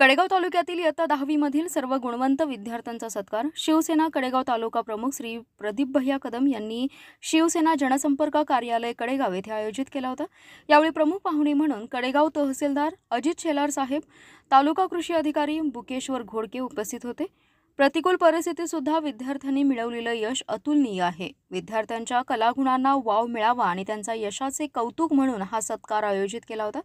कडेगाव तालुक्यातील इयत्ता दहावीमधील सर्व गुणवंत विद्यार्थ्यांचा सत्कार. शिवसेना कडेगाव तालुका प्रमुख श्री प्रदीप भैया कदम यांनी शिवसेना जनसंपर्क कार्यालय कडेगाव येथे आयोजित केला होता. यावेळी प्रमुख पाहुणे म्हणून कडेगाव तहसीलदार अजित शेलार साहेब तालुका कृषी अधिकारी बुकेश्वर घोडके उपस्थित होते. प्रतिकूल परिस्थितीत सुद्धा विद्यार्थ्यांनी मिळवलेलं यश अतुलनीय आहे. विद्यार्थ्यांच्या कलागुणांना वाव मिळावा आणि त्यांचा यशाचे कौतुक म्हणून हा सत्कार आयोजित केला होता.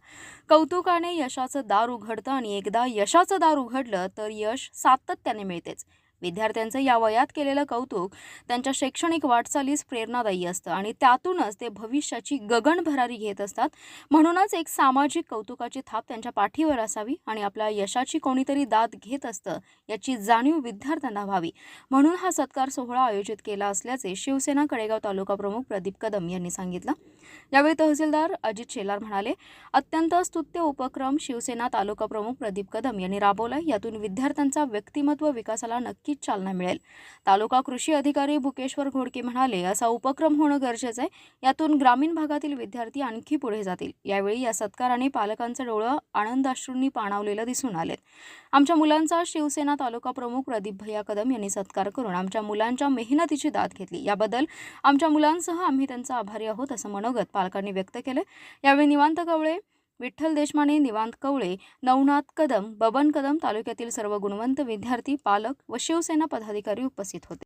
कौतुकाने यशाचं दार उघडतं आणि एकदा यशाचं दार उघडलं तर यश सातत्याने मिळतेच. विद्यार्थ्यांचं या वयात केलेलं कौतुक त्यांच्या शैक्षणिक वाटचालीस प्रेरणादायी असतं आणि त्यातूनच ते भविष्याची गगनभरारी घेत असतात. म्हणूनच एक सामाजिक कौतुकाची थाप त्यांच्या पाठीवर असावी आणि आपल्या यशाची कोणीतरी दाद घेत असतं याची जाणीव विद्यार्थ्यांना व्हावी. म्हणून हा सत्कार सोहळा आयोजित केला असल्याचे शिवसेना कडेगाव तालुका प्रमुख प्रदीप कदम यांनी सांगितलं. यावेळी तहसीलदार अजित शेलार म्हणाले अत्यंत स्तुत्य उपक्रम शिवसेना तालुका प्रमुख प्रदीप कदम यांनी राबवला यातून विद्यार्थ्यांचा व्यक्तिमत्व विकासाला नक्कीच चालना मिळेल. तालुका कृषी अधिकारी भुकेश्वर घोडके म्हणाले असा उपक्रम होणं गरजेचं आहे. यातून ग्रामीण भागातील विद्यार्थी आणखी पुढे जातील. यावेळी या सत्काराने पालकांचं डोळं आनंदाश्रूंनी पाणावलेलं दिसून आलेत. आमच्या मुलांचा शिवसेना तालुका प्रमुख प्रदीप भैया कदम यांनी सत्कार करून आमच्या मुलांच्या मेहनतीची दाद घेतली. याबद्दल आमच्या मुलांसह आम्ही त्यांचा आभारी आहोत असं म्हणत मनोगत पालकांनी व्यक्त केलं. यावेळी निवांत कवळे विठ्ठल देशमाने निवांत कवळे नवनाथ कदम बबन कदम तालुक्यातील सर्व गुणवंत विद्यार्थी पालक व शिवसेना पदाधिकारी उपस्थित होते.